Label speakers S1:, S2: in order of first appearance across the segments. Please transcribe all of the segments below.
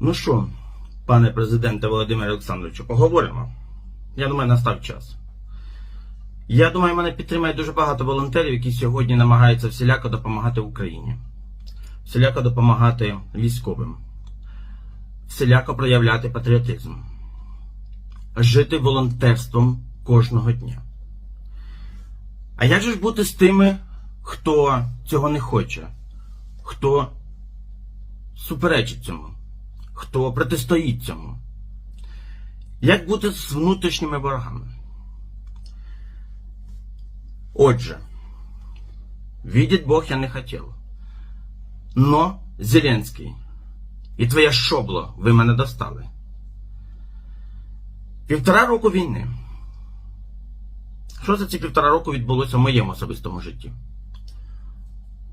S1: Ну що, пане президенте Володимире Олександровичу, поговоримо. Я думаю, настав час. Я думаю, мене підтримає дуже багато волонтерів, які сьогодні намагаються всіляко допомагати Україні, всіляко допомагати військовим, всіляко проявляти патріотизм, жити волонтерством кожного дня. А як же ж бути з тими, хто цього не хоче, хто суперечить цьому, хто протистоїть цьому? Як бути з внутрішніми ворогами? Отже, видеть Бог я не хотів. Но, Зеленський, і твоє шобло ви мене достали. Півтора року війни. Що за ці півтора року відбулося в моєму особистому житті?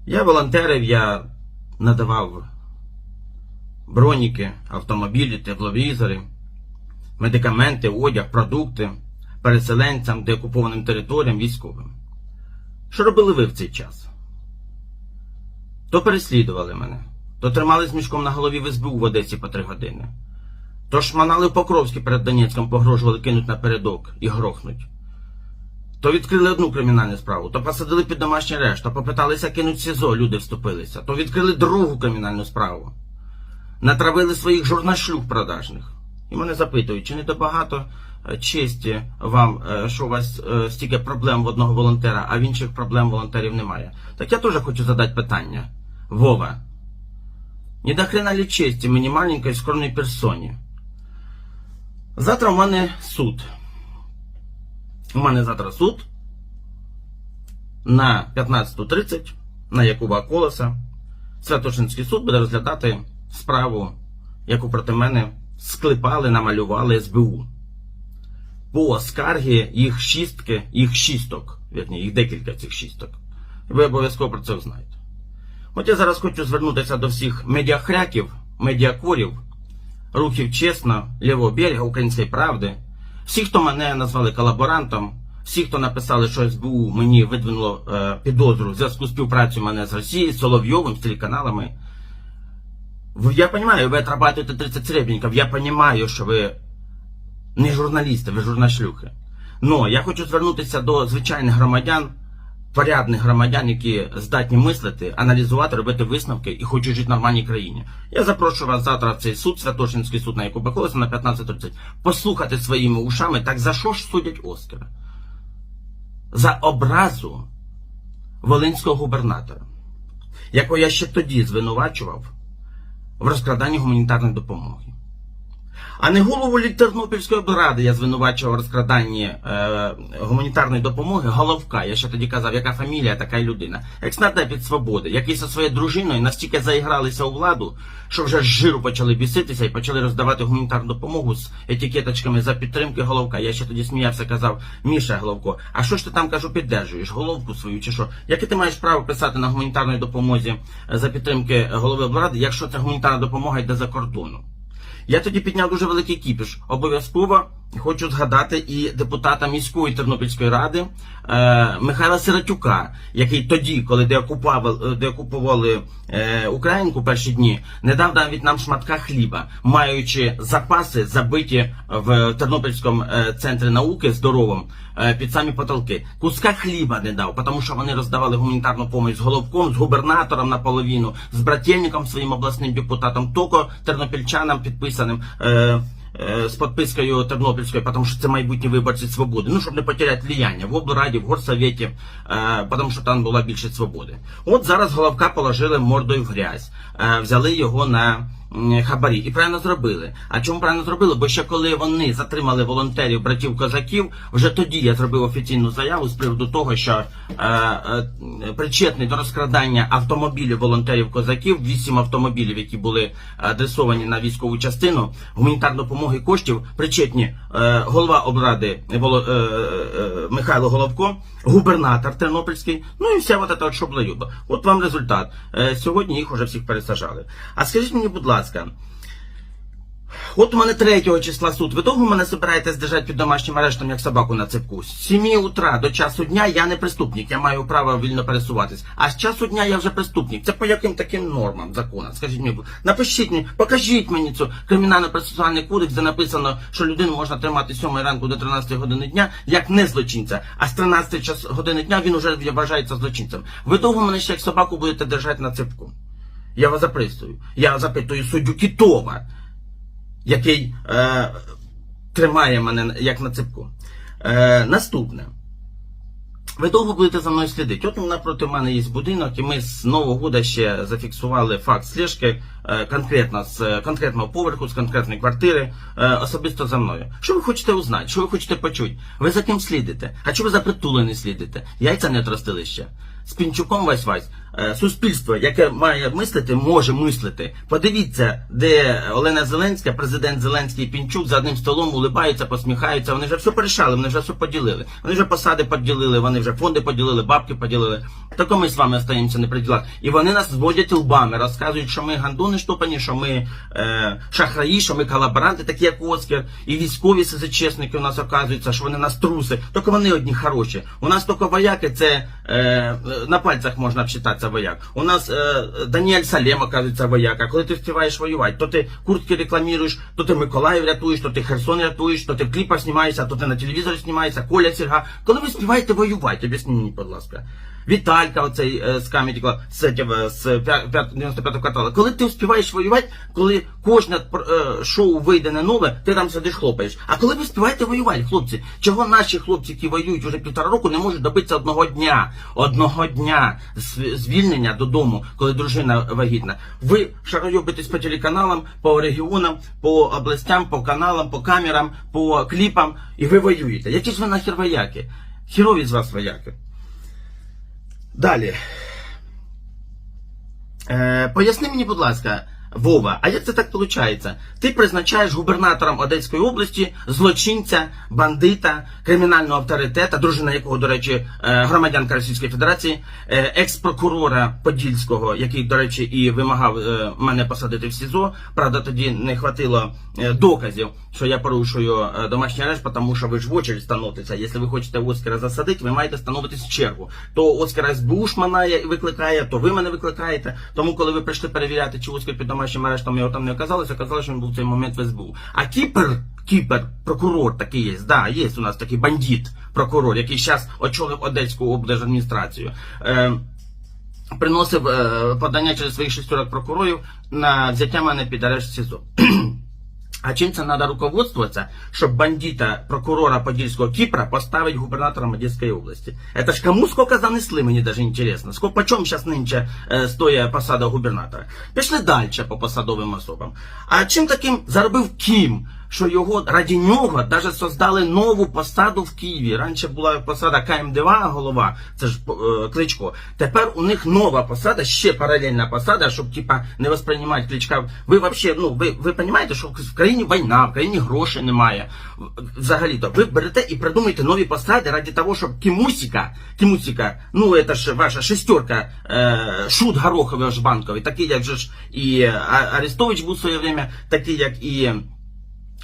S1: Я волонтерив, я надавав броніки, автомобілі, тепловізори, медикаменти, одяг, продукти переселенцям, деокупованим територіям, військовим. Що робили ви в цей час? То переслідували мене, то тримали з мішком на голові в СБУ в Одесі по три години, то шманали в Покровській перед Донецьком, погрожували кинуть напередок і грохнуть. То відкрили одну кримінальну справу, то посадили під домашній арешт, то попиталися кинуть СІЗО, люди вступилися, то відкрили другу кримінальну справу. Натравили своїх журнашлюг продажних. І мене запитують, чи не то багато е, честі вам, е, що у вас е, стільки проблем в одного волонтера, а в інших проблем волонтерів немає. Так я теж хочу задати питання. Вова, не до хрена ли честі мені маленькій скромній персоні? Завтра в мене суд. У мене завтра суд на 15.30 на Якуба Колоса. Святошинський суд буде розглядати справу, яку проти мене склепали, намалювали СБУ. По скарги їх шістки, їх шісток, вірні, їх декілька цих шісток. Ви обов'язково про це знаєте. От я зараз хочу звернутися до всіх медіахряків, медіакорів, рухів чесно, лівого берега, української правди, всі, хто мене назвали колаборантом, всі, хто написали, що СБУ мені видвинуло е, підозру в зв'язку з співпрацею мене з Росією, з Соловйовим, з телеканалами. Вы- Я понимаю, вы отрабатываете 30 сребреников, я понимаю, що ви не журналісти, ви журнашлюхи. Но я хочу звернутися до звичайних громадян, порядних громадян, які здатні мислити, аналізувати, робити висновки і хочуть жити в нормальній країні. Я запрошую вас завтра в цей суд, Святошинський суд на Якуба Колеса на 15.30, послухати своїми ушами, так за що ж судять Оскара? За образу волинського губернатора, якого я ще тоді звинувачував в розкраданні гуманітарної допомоги. А не голову Тернопільської облради я звинувачував в розкраданні е, гуманітарної допомоги Головка. Я ще тоді казав, яка фамілія, така й людина. Екснарда під свободи, які зі своєю дружиною настільки заігралися у владу, що вже з жиру почали біситися і почали роздавати гуманітарну допомогу з етикеточками за підтримки Головка. Я ще тоді сміявся, казав, Міша Головко, а що ж ти там кажу, піддержуєш? Головку свою чи що? Яке ти маєш право писати на гуманітарній допомозі е, за підтримки голови облради, якщо ця гуманітарна допомога йде за кордону? Я тоді підняв дуже великий кіпіш. Обов'язково хочу згадати і депутата міської Тернопільської ради е, Михайла Сиротюка, який тоді, коли деокупували, деокупували е, Українку перші дні, не дав навіть нам шматка хліба, маючи запаси забиті в Тернопільському е, центрі науки здоровим е, під самі потолки. Куска хліба не дав, тому що вони роздавали гуманітарну допомогу з головком, з губернатором наполовину, з брательником своїм обласним депутатом, тільки тернопільчанам підписаним. Е, е, з підпискою Тернопільської, тому що це майбутні виборці свободи. Ну, щоб не потеряти влияння в облраді, в горсовєті, е, тому що там була більше свободи. От зараз головка положили мордою в грязь, е, взяли його на хабарі. І правильно зробили. А чому правильно зробили? Бо ще коли вони затримали волонтерів братів козаків, вже тоді я зробив офіційну заяву з приводу того, що е, е, причетний до розкрадання автомобілів волонтерів козаків, вісім автомобілів, які були адресовані на військову частину, гуманітарної допомоги коштів, причетні е, голова облради Воло- е, е, Михайло Головко, губернатор Тернопільський, ну і вся от ця шоблаюба. От вам результат. Е, сьогодні їх уже всіх пересажали. А скажіть мені, будь ласка, От у мене 3 числа суд. Ви довго мене збираєтесь держати під домашнім арештом, як собаку на цепку? З 7 утра до часу дня я не преступник, я маю право вільно пересуватись. А з часу дня я вже преступник. Це по яким таким нормам закону? Скажіть мені, напишіть мені, покажіть мені цю кримінально-процесуальний кодекс, де написано, що людину можна тримати з 7 ранку до 13 години дня, як не злочинця. А з 13 час години дня він уже вважається злочинцем. Ви довго мене ще як собаку будете держати на цепку? Я вас записую. Я запитую суддю Кітова, який е, тримає мене як на цепку. Е, наступне. Ви довго будете за мною слідити. От напроти мене є будинок, і ми з Нового года ще зафіксували факт слежки е, конкретно з е, конкретного поверху, з конкретної квартири, е, особисто за мною. Що ви хочете узнати? Що ви хочете почути? Ви за ким слідите? А чого ви за притули не слідите? Яйця не отростили ще. З Пінчуком вась вась. Е, Суспільство, яке має мислити, може мислити. Подивіться, де Олена Зеленська, президент Зеленський і Пінчук за одним столом улибаються, посміхаються. Вони вже все порішали, вони вже все поділили. Вони вже посади поділили, вони вже фонди поділили, бабки поділили. Тако ми з вами остаємося не при ділах. І вони нас зводять лбами, розказують, що ми гандони штопані, що ми е, шахраї, що ми колаборанти, такі як Оскар, і військові СЗЧСники у нас оказуються, що вони нас труси. Тільки вони одні хороші. У нас тільки вояки, це е, на пальцях можна вчитатися вояк. У нас е, Даніель Салем, оказується, вояк. А коли ти співаєш воювати, то ти куртки рекламуєш, то ти Миколаїв рятуєш, то ти Херсон рятуєш, то ти в кліпах знімаєшся, то ти на телевізорі знімаєшся, Коля Серга. Коли ви співаєте воювати, об'ясніть мені, будь ласка. Віталька, оцей е, з Club, з, цього, з 95 кварталу. Коли ти успіваєш воювати, коли кожне е, шоу вийде на нове, ти там сидиш хлопаєш. А коли ви співаєте воювати, хлопці, чого наші хлопці, які воюють вже півтора року, не можуть добитися одного дня, одного дня звільнення додому, коли дружина вагітна. Ви шаройобитесь по телеканалам, по регіонам, по областям, по каналам, по камерам, по кліпам, і ви воюєте. Які ж ви нахер вояки? Хірові з вас вояки. Далі. Е, поясни мені, будь ласка, Вова, а як це так виходить? Ти призначаєш губернатором Одеської області злочинця, бандита, кримінального авторитета, дружина якого, до речі, е, громадянка Російської Федерації, е, екс-прокурора Подільського, який, до речі, і вимагав е, мене посадити в СІЗО. Правда, тоді не хватило доказів, що я порушую домашній арешт, тому що ви ж в очередь становитеся. Якщо ви хочете Оскара засадити, ви маєте становитись в чергу. То Оскара СБУ шманає і викликає, то ви мене викликаєте. Тому, коли ви прийшли перевіряти, чи Оскар під домашнім арештом його там не оказалось, оказалось, що він був цей момент в СБУ. А Кіпер, Кіпер, прокурор такий є, да, є у нас такий бандит, прокурор, який зараз очолив Одеську облдержадміністрацію. Е, приносив е, подання через своїх шістьох прокурорів на взяття мене під арешт СІЗО. А чим це треба руководствуватися, щоб бандита, прокурора Подільського Кіпра поставить губернатором Одеської області? Это ж кому сколько занесли, мені даже интересно. Сколько, почем зараз нинче е, стоїть посада губернатора? Пішли далі по посадовим особам. А чим таким заробив Кім? Що його раді нього навіть создали нову посаду в Києві. Раніше була посада КМДВ голова, це ж е, Кличко. Тепер у них нова посада, ще паралельна посада, щоб типа не восприймати Кличка. Ви вообще, ну ви, ви розумієте, що в країні війна, в країні грошей немає. Взагалі-то ви берете і придумуєте нові посади раді того, щоб Кімусіка, Кімусіка, ну це ж ваша шестерка, е, шут Гороховий банковий, такий як же ж і Арестович був в своє время, такий як і.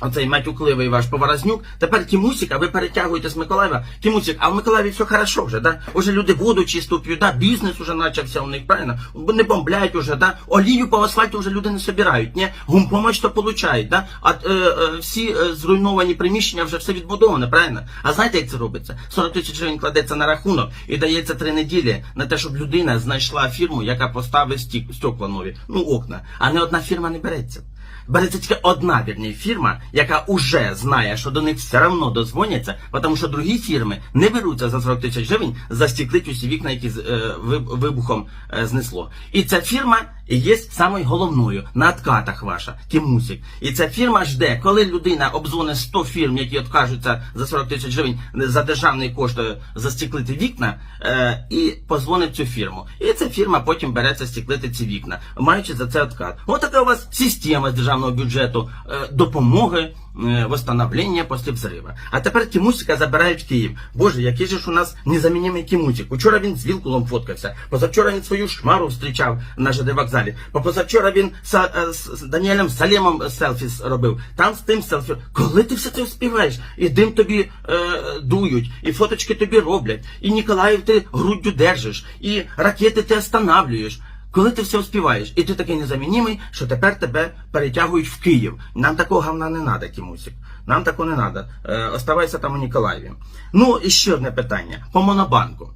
S1: Оцей матюкливий ваш Поворознюк. Тепер Кімусік, а ви перетягуєте з Миколаєва. Кімусік, а в Миколаєві все хорошо вже, да? Уже люди воду чисту п'ють, да? Бізнес уже почався у них, правильно? Не бомблять уже, да? Олію по асфальту вже люди не собирають, ні? Гумпомоч то получають, да? А е, е, всі е, зруйновані приміщення вже все відбудоване, правильно? А знаєте, як це робиться? 40 тисяч гривень кладеться на рахунок і дається три неділі на те, щоб людина знайшла фірму, яка поставить стік, стекла нові, ну окна. А не одна фірма не береться. Береться тільки одна вірні фірма, яка уже знає, що до них все одно дозвоняться, тому що другі фірми не беруться за 40 тисяч гривень застіклить усі вікна, які е, вибухом е, знесло. І ця фірма є самою головною на откатах ваша, Кімусік. І ця фірма жде, коли людина обдзвонить 100 фірм, які откажуться за 40 тисяч гривень за державний кошт е, застіклити вікна, е, і позвонить цю фірму. І ця фірма потім береться стіклити ці вікна, маючи за це откат. Ось така у вас система з державним державного бюджету е, допомоги е, восстановлення після взрива. А тепер Тімусіка забирають в Київ. Боже, який же ж у нас незамінімий Тімусік. Учора він з Вілкулом фоткався. Позавчора він свою шмару зустрічав на ЖД вокзалі. Позавчора він е, з, Даніелем Салємом селфі робив. Там з тим селфі. Коли ти все це вспіваєш? І дим тобі е, дують, і фоточки тобі роблять, і Ніколаїв ти груддю держиш, і ракети ти останавлюєш. Коли ти все вспіваєш, і ти такий незамінімий, що тепер тебе перетягують в Київ. Нам такого говна не треба, Кімусік. Нам такого не треба. Е, оставайся там у Ніколаєві. Ну, і ще одне питання. По монобанку.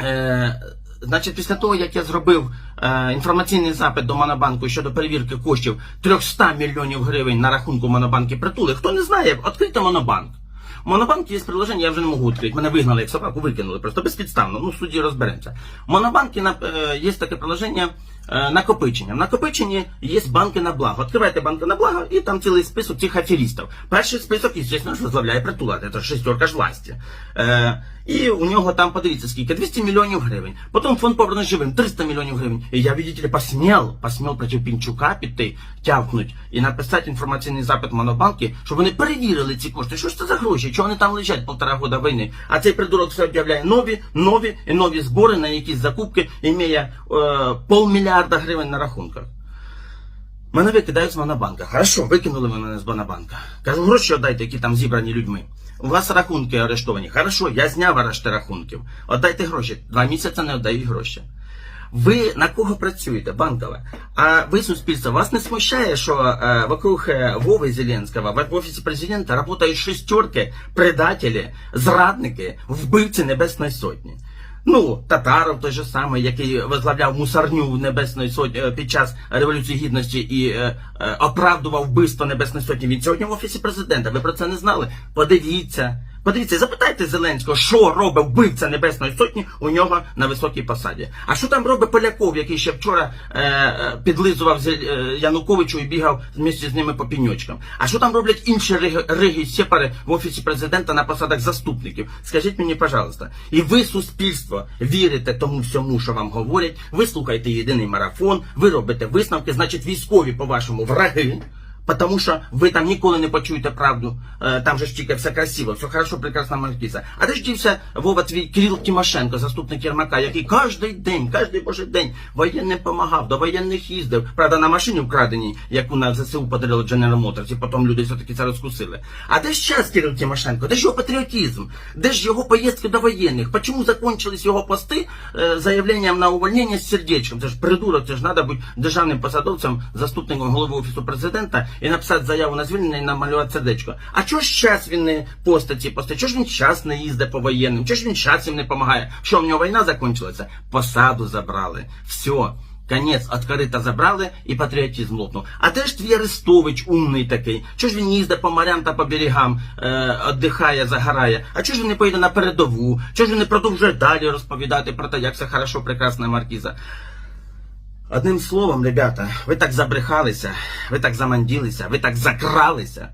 S1: Е, значить, після того, як я зробив е, інформаційний запит до Монобанку щодо перевірки коштів 300 мільйонів гривень на рахунку Монобанки притули, хто не знає, відкрийте Монобанк. В Монобанку є приложення, я вже не можу відкрити. Мене вигнали як собаку, викинули просто безпідставно. Ну, в розберемося. В Монобанку на- е, є таке приложення е, накопичення. В накопиченні є банки на благо. Відкривайте банки на благо, і там цілий список цих аферістів. Перший список, звісно ж, возглавляє притула. Це шестерка ж власті. І у нього там, подивіться, скільки, 200 мільйонів гривень. Потім фонд повернення живим, 300 мільйонів гривень. І я, видите ли, посмел, посмел проти Пінчука піти, тявкнуть і написати інформаційний запит Монобанки, щоб вони перевірили ці кошти. Що ж це за гроші? Чого вони там лежать полтора года війни? А цей придурок все об'являє нові, нові і нові збори на якісь закупки, імеє е, полмільярда гривень на рахунках. Мене викидають з Монобанка. Хорошо, викинули мене з Монобанка. Кажу, гроші віддайте, які там зібрані людьми. У вас рахунки арештовані. Хорошо, я зняв арешти рахунків. Отдайте гроші. Два місяці не віддають гроші. Ви на кого працюєте, банкове? А ви суспільство, вас не смущає, що е, вокруг е, Вови Зеленського в офісі президента працюють шестерки, предателі, зрадники, вбивці Небесної Сотні. Ну, Татаров той же самий, який возглавляв мусарню Небесної Сотні е, під час Революції Гідності і е, е, оправдував вбивство Небесної Сотні. Він сьогодні в офісі президента. Ви про це не знали? Подивіться. Подивіться, запитайте Зеленського, що робить вбивця Небесної Сотні у нього на високій посаді. А що там робить Поляков, який ще вчора е, е, підлизував е, Януковичу і бігав вместе з ними по піньочкам? А що там роблять інші риги, риги сепари в офісі президента на посадах заступників? Скажіть мені, пожалуйста. І ви, суспільство, вірите тому всьому, що вам говорять, ви слухаєте єдиний марафон, ви робите висновки, значить військові, по-вашому, враги. Потому що ви там ніколи не почуєте правду. Е, Там же ж все красиво, все хорошо, прекрасна маркіза. А де ж дівся Вова твій Кирил Тимошенко, заступник Єрмака, який кожен день, кожен божий день воєнним помагав, до воєнних їздив. Правда, на машині вкраденій, яку на ЗСУ подарили General Motors, і потім люди все-таки це розкусили. А де ж час Кирил Тимошенко? Де ж його патріотизм? Де ж його поїздки до воєнних? Почему закончились його пости е, заявленням на увольнення з сердечком? Це ж придурок, це ж треба бути державним посадовцем, заступником голови офісу президента і написати заяву на звільнення і намалювати сердечко. А чого ж час він не постить ці? Чого ж він час не їздить по воєнним? Чого ж він час їм не допомагає? Що в нього війна закончилася? Посаду забрали. Все. Конець открита забрали і патріотизм лопнув. А де ж твій Арестович умний такий? Чого ж він їздить по морям та по берегам, е, загорає? А чого ж він не поїде на передову? Чого ж він не продовжує далі розповідати про те, як все хорошо, прекрасна маркіза? Одним словом, ребята, ви так забрехалися, ви так заманділися, ви так закралися,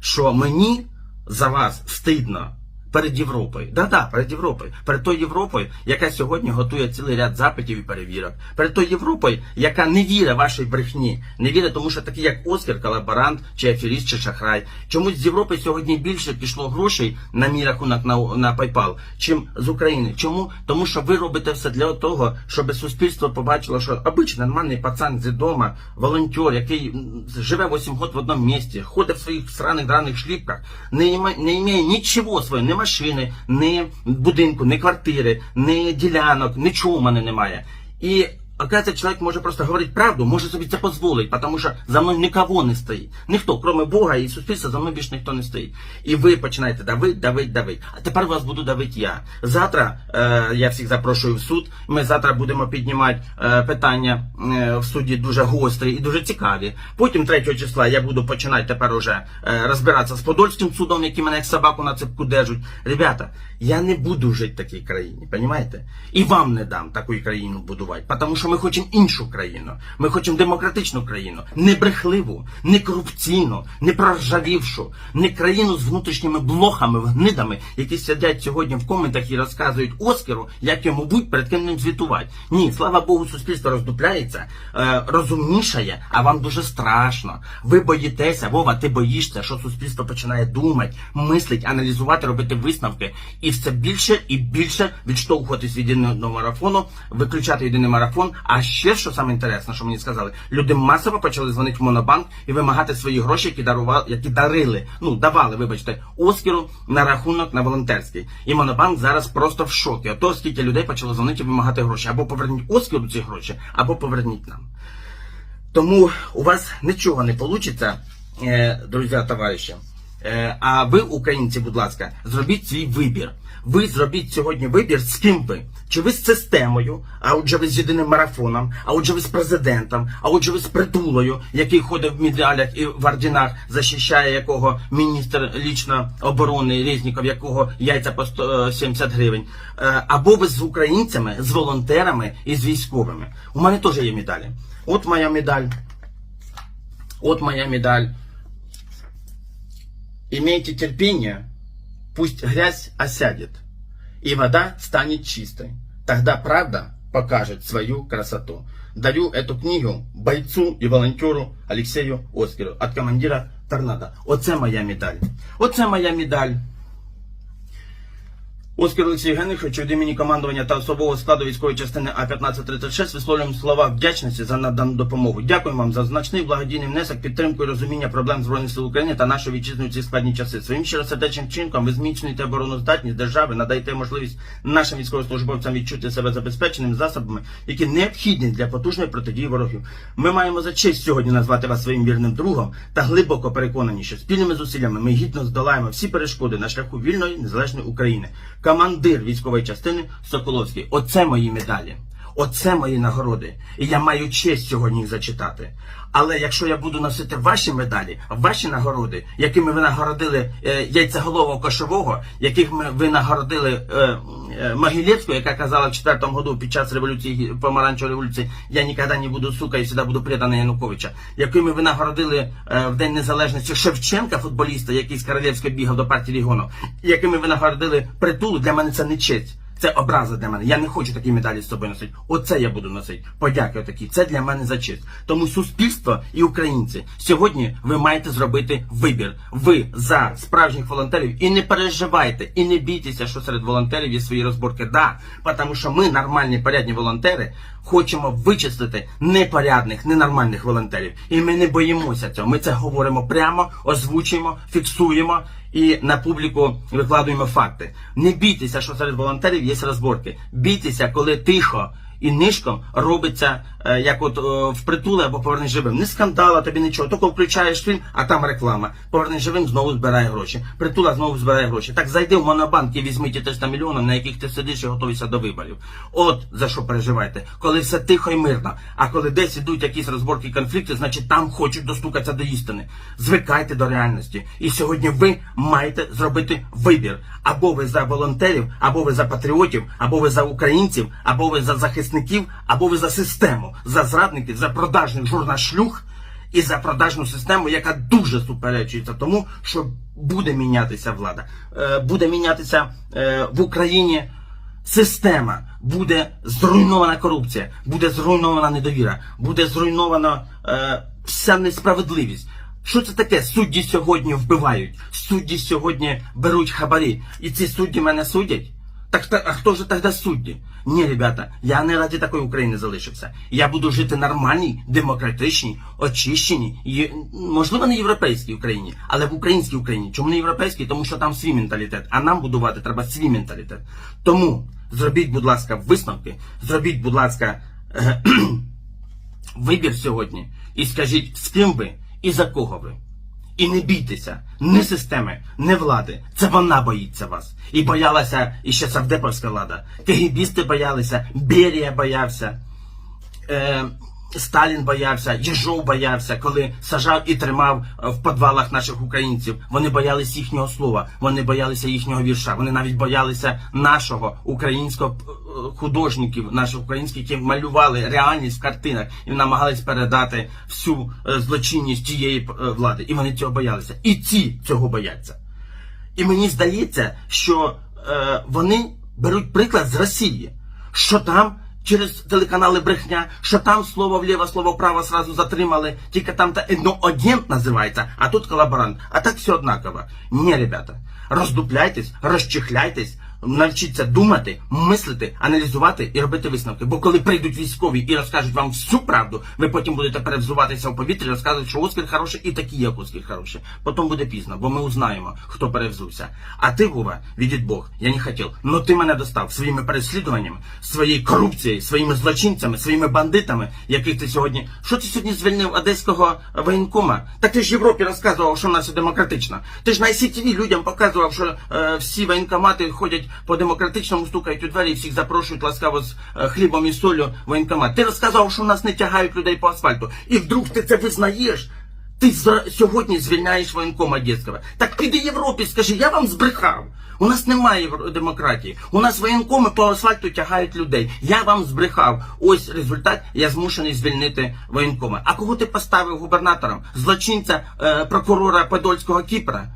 S1: що мені за вас стидно перед Європою. Да-да, перед Європою. Перед тою Європою, яка сьогодні готує цілий ряд запитів і перевірок. Перед тою Європою, яка не вірить вашій брехні, не вірить, тому що такі, як Оскар, колаборант, чи аферіст, чи шахрай. Чомусь з Європи сьогодні більше пішло грошей на мій рахунок на, на PayPal, чим з України. Чому? Тому що ви робите все для того, щоб суспільство побачило, що обичний нормальний пацан з дома, волонтер, який живе 8 років в одному місті, ходить в своїх сраних драних шліпках, не, не має нічого своєго, ні машини, ні будинку, ні квартири, ні ділянок, нічого в мене немає. І Оказывается, человек може просто говорить правду, може собі це дозволити, тому що за мною нікого не стоїть. Ніхто, крім Бога і суспільства, за мною більше ніхто не стоїть. І ви починаєте давити, давити, давити. А тепер вас буду давити я. Завтра е, я всіх запрошую в суд. Ми завтра будемо піднімати е, питання е, в суді дуже гострі і дуже цікаві. Потім 3 числа я буду починати тепер уже е, розбиратися з Подольським судом, які мене як собаку на цепку держать. Ребята, я не буду жити в такій країні, розумієте? І вам не дам таку країну будувати, тому що що ми хочемо іншу країну. Ми хочемо демократичну країну, не брехливу, не корупційну, не проржавівшу, не країну з внутрішніми блохами, гнидами, які сидять сьогодні в коментах і розказують Оскару, як йому будь перед ким ним звітувати. Ні, слава Богу, суспільство роздупляється, е, розумнішає, а вам дуже страшно. Ви боїтеся, Вова, ти боїшся, що суспільство починає думати, мислить, аналізувати, робити висновки, і все більше і більше відштовхуватись від єдиного марафону, виключати єдиний марафон. А ще що саме інтересне, що мені сказали, люди масово почали дзвонити в монобанк і вимагати свої гроші, які дарували, які дарили, ну давали, вибачте, Оскару на рахунок на волонтерський. І монобанк зараз просто в шокі. Ото скільки людей почало дзвонити і вимагати гроші. Або поверніть Оскару ці гроші, або поверніть нам. Тому у вас нічого не вийде, друзі, товариші. Е, А ви, українці, будь ласка, зробіть свій вибір. Ви зробіть сьогодні вибір з ким ви. Чи ви з системою, а отже ви з єдиним марафоном, а отже ви з президентом, а отже ви з притулою, який ходить в медалях і в орденах, захищає якого міністр лічно оборони Резніков, якого яйця по 170 гривень. Е, Або ви з українцями, з волонтерами і з військовими. У мене теж є медалі. От моя медаль. От моя медаль. Имейте терпение, пусть грязь осядет, и вода станет чистой. Тогда правда покажет свою красоту. Дарю эту книгу бойцу и волонтеру Алексею Оскеру от командира Торнадо. Оце моя медаль. Оце моя медаль. Оскар Олексій Генрихович від імені командування та особового складу військової частини А-1536 висловлюємо слова вдячності за надану допомогу. Дякую вам за значний благодійний внесок, підтримку і розуміння проблем Збройних сил України та нашої вітчизни у ці складні часи. Своїм щиросердечним чинком ви зміцнюєте обороноздатність держави, надаєте можливість нашим військовослужбовцям відчути себе забезпеченими засобами, які необхідні для потужної протидії ворогів. Ми маємо за честь сьогодні назвати вас своїм вірним другом та глибоко переконані, що спільними зусиллями ми гідно здолаємо всі перешкоди на шляху вільної незалежної України. Командир військової частини Соколовський. Оце мої медалі. Оце мої нагороди. І я маю честь сьогодні їх зачитати. Але якщо я буду носити ваші медалі, ваші нагороди, якими ви нагородили е, яйцеголового кошового, яких ми ви нагородили е, е, Могилєвську, яка казала в четвертому году під час революції помаранчевої революції, я ніколи не буду сука і завжди буду преданий Януковича, якими ви нагородили е, в День Незалежності Шевченка, футболіста, який з Королівської бігав до партії регіону, якими ви нагородили притулу, для мене це не честь. Це образа для мене. Я не хочу такі медалі з собою носити. Оце я буду носити. Подяки такі. Це для мене за честь. Тому суспільство і українці сьогодні ви маєте зробити вибір. Ви за справжніх волонтерів і не переживайте, і не бійтеся, що серед волонтерів є свої розборки. Да, тому що ми, нормальні порядні волонтери, хочемо вичистити непорядних, ненормальних волонтерів. І ми не боїмося цього. Ми це говоримо прямо, озвучуємо, фіксуємо і на публіку викладуємо факти. Не бійтеся, що серед волонтерів є розборки. Бійтеся, коли тихо. І нишком робиться, як от е, в притуле або поверни живим. Не скандала, тобі нічого. Тільки включаєш фільм, а там реклама. Поверни живим, знову збирає гроші. Притула знову збирає гроші. Так зайди в монобанк і візьми ті 300 мільйонів, на яких ти сидиш і готуєшся до виборів. От за що переживаєте. Коли все тихо і мирно. А коли десь ідуть якісь розборки конфлікти, значить там хочуть достукатися до істини. Звикайте до реальності. І сьогодні ви маєте зробити вибір. Або ви за волонтерів, або ви за патріотів, або ви за українців, або ви за захисників, або ви за систему, за зрадників, за продажних журнашлюх і за продажну систему, яка дуже суперечується тому, що буде мінятися влада, Е, буде мінятися е, в Україні. Система буде зруйнована корупція, буде зруйнована недовіра, буде зруйнована е, вся несправедливість. Що це таке? Судді сьогодні вбивають, судді сьогодні беруть хабарі, і ці судді мене судять. Так та- а хто ж тоді судді? Ні, ребята, я не раді такої України залишився. Я буду жити нормальній, демократичній, очищеній, можливо, не європейській Україні, але в українській Україні. Чому не європейській? Тому що там свій менталітет, а нам будувати треба свій менталітет. Тому зробіть, будь ласка, висновки, зробіть, будь ласка, е, вибір сьогодні і скажіть, з ким ви і за кого ви. І не бійтеся, ні системи, ні влади. Це вона боїться вас. І боялася іще Савдеповська влада. Кегібісти боялися, Берія боявся, е, Сталін боявся, Єжов боявся, коли сажав і тримав е, в підвалах наших українців. Вони боялися їхнього слова, вони боялися їхнього вірша, вони навіть боялися нашого українського художників наших українських, які малювали реальність в картинах і намагались передати всю е, злочинність тієї е, влади. І вони цього боялися. І ці цього бояться. І мені здається, що е, вони беруть приклад з Росії, що там через телеканали брехня, що там слово вліво, слово вправо сразу затримали, тільки там та одноагент називається, а тут колаборант. А так все однаково. Ні, ребята, роздупляйтесь, розчихляйтесь, навчіться думати, мислити, аналізувати і робити висновки. Бо коли прийдуть військові і розкажуть вам всю правду, ви потім будете перевзуватися в повітрі, розказувати, що Оскар хороший і такі, як Оскар хороший. Потім буде пізно, бо ми узнаємо, хто перевзувся. А ти, Вова, відіть Бог, я не хотів. Но ти мене достав своїми переслідуваннями, своєю корупцією, своїми злочинцями, своїми бандитами, яких ти сьогодні. Що ти сьогодні звільнив одеського воєнкома? Так ти ж Європі розказував, що в нас демократично. Ти ж на ICTV людям показував, що е, всі воєнкомати ходять по демократичному, стукають у двері і всіх запрошують ласкаво з е, хлібом і солью воєнкомат. Ти розказував, що в нас не тягають людей по асфальту. І вдруг ти це визнаєш. Ти сьогодні звільняєш воєнкома Одеського. Так піди Європі, скажи, я вам збрехав. У нас немає демократії. У нас воєнкоми по асфальту тягають людей. Я вам збрехав. Ось результат. Я змушений звільнити воєнкома. А кого ти поставив губернатором? Злочинця е, прокурора Подольського Кіпра?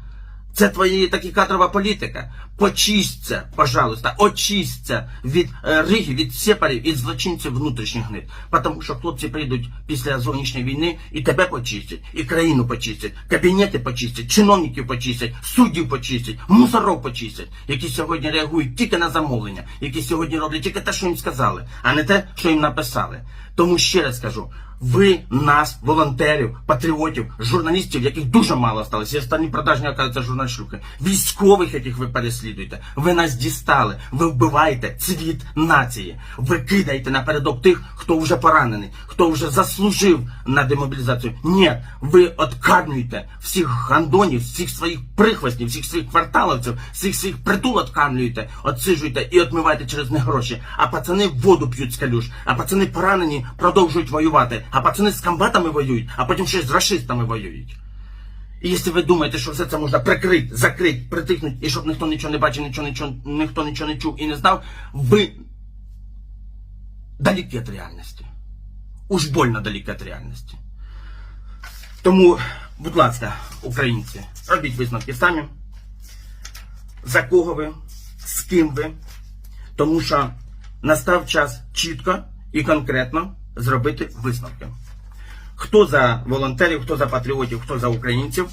S1: Це твоя такі кадрова політика. Почисться, пожалуйста, очисться від е, Риги, від сепарів, від злочинців внутрішніх гнид. Тому що хлопці прийдуть після зовнішньої війни і тебе почистять, і країну почистять, кабінети почистять, чиновників почистять, суддів почистять, мусоров почистять, які сьогодні реагують тільки на замовлення, які сьогодні роблять тільки те, що їм сказали, а не те, що їм написали. Тому ще раз кажу. Ви нас, волонтерів, патріотів, журналістів, яких дуже мало сталося, і останні продажні оказуються журналістюки, військових, яких ви переслідуєте, ви нас дістали, ви вбиваєте цвіт нації, ви кидаєте напередок тих, хто вже поранений, хто вже заслужив на демобілізацію. Ні, ви откармлюєте всіх гандонів, всіх своїх прихвостнів, всіх своїх кварталовців, всіх своїх притул откармлюєте, отсиджуєте і отмиваєте через них гроші. А пацани воду п'ють з калюш, а пацани поранені продовжують воювати, а пацани з комбатами воюють, а потім ще з расистами воюють. І якщо ви думаєте, що все це можна прикрити, закрити, притихнути, і щоб ніхто нічого не бачив, нічого, нічого, ніхто нічого не чув і не знав, ви далекі від реальності. Уж больно далекі від реальності. Тому, будь ласка, українці, робіть висновки самі. За кого ви, з ким ви, тому що настав час чітко і конкретно зробити висновки. Хто за волонтерів, хто за патріотів, хто за українців,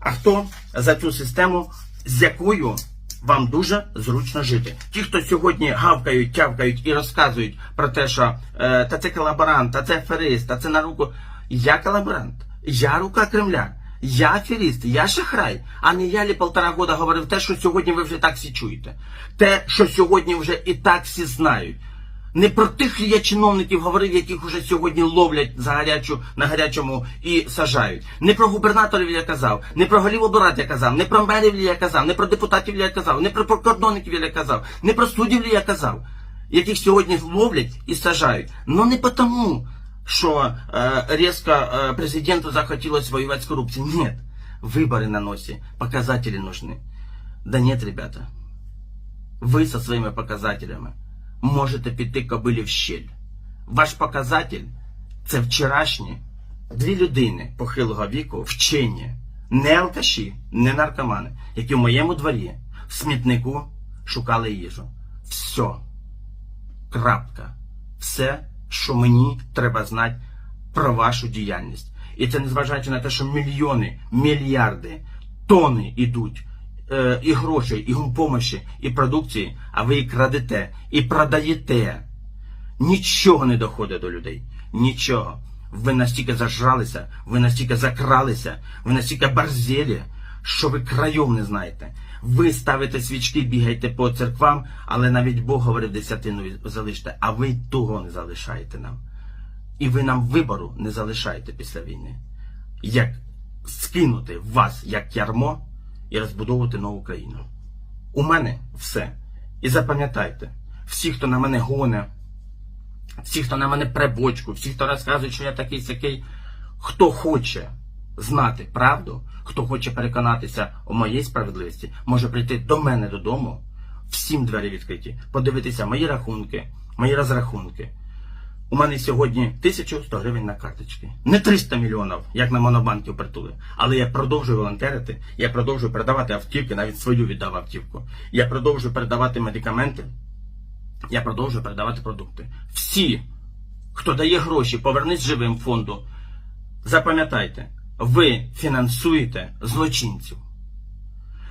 S1: а хто за цю систему, з якою вам дуже зручно жити. Ті, хто сьогодні гавкають, тявкають і розказують про те, що е, та це колаборант, та це аферист, та це на руку. Я колаборант, я рука Кремля, я аферіст, я шахрай, а не я лі полтора года говорив те, що сьогодні ви вже так всі чуєте. Те, що сьогодні вже і так всі знають. Не про тих я чиновників говорив, яких уже сьогодні ловлять за гарячу на гарячому і сажають. Не про губернаторів я казав, не про голів облрад я казав, не про мерів я казав, не про депутатів я казав, не про прикордонників лі я казав, не про суддів я казав, яких сьогодні ловлять і сажають. Ну не тому, що е, різко е, президенту захотілося воювати з корупцією. Ні. Вибори на носі, показатели нужны. Да нет, ребята. Ви со своїми показателями можете піти кобилі в щель. Ваш показатель це вчорашні дві людини похилого віку вчені, не алкаші, не наркомани, які в моєму дворі в смітнику шукали їжу. Все. Крапка. Все, що мені треба знати про вашу діяльність. І це незважаючи на те, що мільйони, мільярди, тони йдуть е, і грошей, і гумпомощі, і продукції, а ви її крадете і продаєте. Нічого не доходить до людей. Нічого. Ви настільки зажралися, ви настільки закралися, ви настільки борзелі, що ви краєм не знаєте. Ви ставите свічки, бігаєте по церквам, але навіть Бог говорив десятину залиште, а ви того не залишаєте нам. І ви нам вибору не залишаєте після війни. Як скинути вас як ярмо і розбудовувати нову країну. У мене все. І запам'ятайте, всі, хто на мене гоне, всі, хто на мене пребочку, всі, хто розказує, що я такий сякий, хто хоче знати правду, хто хоче переконатися у моїй справедливості, може прийти до мене додому Всім двері відкриті. Подивитися мої рахунки, мої розрахунки. У мене сьогодні 1100 гривень на карточці. Не 300 мільйонів, як на монобанки притули. Але я продовжую волонтерити, я продовжую передавати автівки, навіть свою віддав автівку. Я продовжую передавати медикаменти, я продовжую передавати продукти. Всі, хто дає гроші, повернись живим фонду. Запам'ятайте, ви фінансуєте злочинців.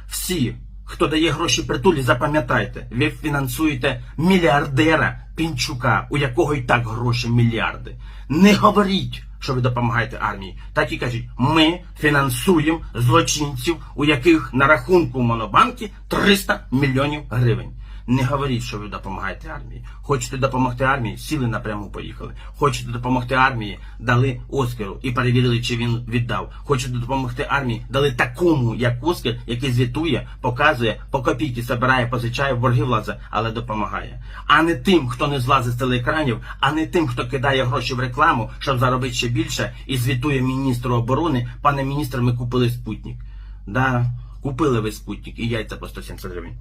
S1: Всі, хто дає гроші притулі, запам'ятайте, ви фінансуєте мільярдера Пінчука, у якого і так гроші мільярди. Не говоріть, що ви допомагаєте армії. Так і кажіть, ми фінансуємо злочинців, у яких на рахунку в монобанки 300 мільйонів гривень. Не говоріть, що ви допомагаєте армії. Хочете допомогти армії, сіли напряму, поїхали. Хочете допомогти армії, дали Оскару і перевірили, чи він віддав. Хочете допомогти армії, дали такому, як Оскар, який звітує, показує, по копійки збирає, позичає, в борги влазить, але допомагає. А не тим, хто не злазить з телеекранів, а не тим, хто кидає гроші в рекламу, щоб заробити ще більше, і звітує міністру оборони. Пане міністр, ми купили спутник. Да, купили ви спутник і яйця по 170 гривень.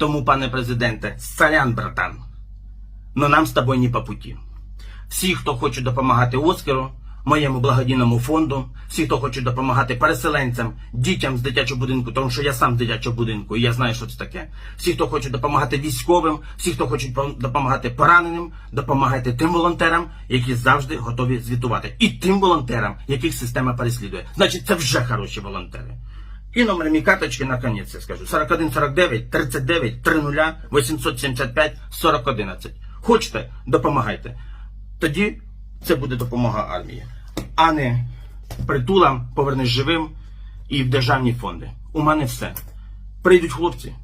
S1: Тому, пане президенте, сорян, братан, но нам з тобою не по путі. Всі, хто хоче допомагати Оскару, моєму благодійному фонду, всі, хто хоче допомагати переселенцям, дітям з дитячого будинку, тому що я сам з дитячого будинку, і я знаю, що це таке. Всі, хто хоче допомагати військовим, всі, хто хоче допомагати пораненим, допомагайте тим волонтерам, які завжди готові звітувати, і тим волонтерам, яких система переслідує. Значить, це вже хороші волонтери. І номер мій карточки на конець я скажу. 4149 39 30 875 4011. Хочете, допомагайте. Тоді це буде допомога армії, а не притулам, повернись живим і в державні фонди. У мене все. Прийдуть хлопці.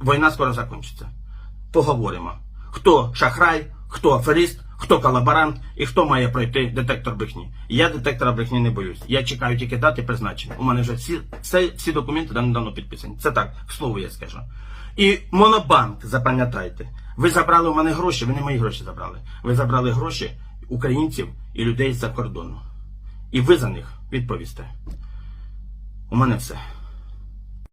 S1: Війна скоро закінчиться. Поговоримо. Хто шахрай, хто аферист, хто колаборант і хто має пройти детектор брехні. Я детектора брехні не боюсь. Я чекаю тільки дати призначення. У мене вже всі, все, всі документи давно підписані. Це так, к слову я скажу. І Монобанк, запам'ятайте, ви забрали у мене гроші, ви не мої гроші забрали. Ви забрали гроші українців і людей з-за кордону. І ви за них відповісте. У мене все.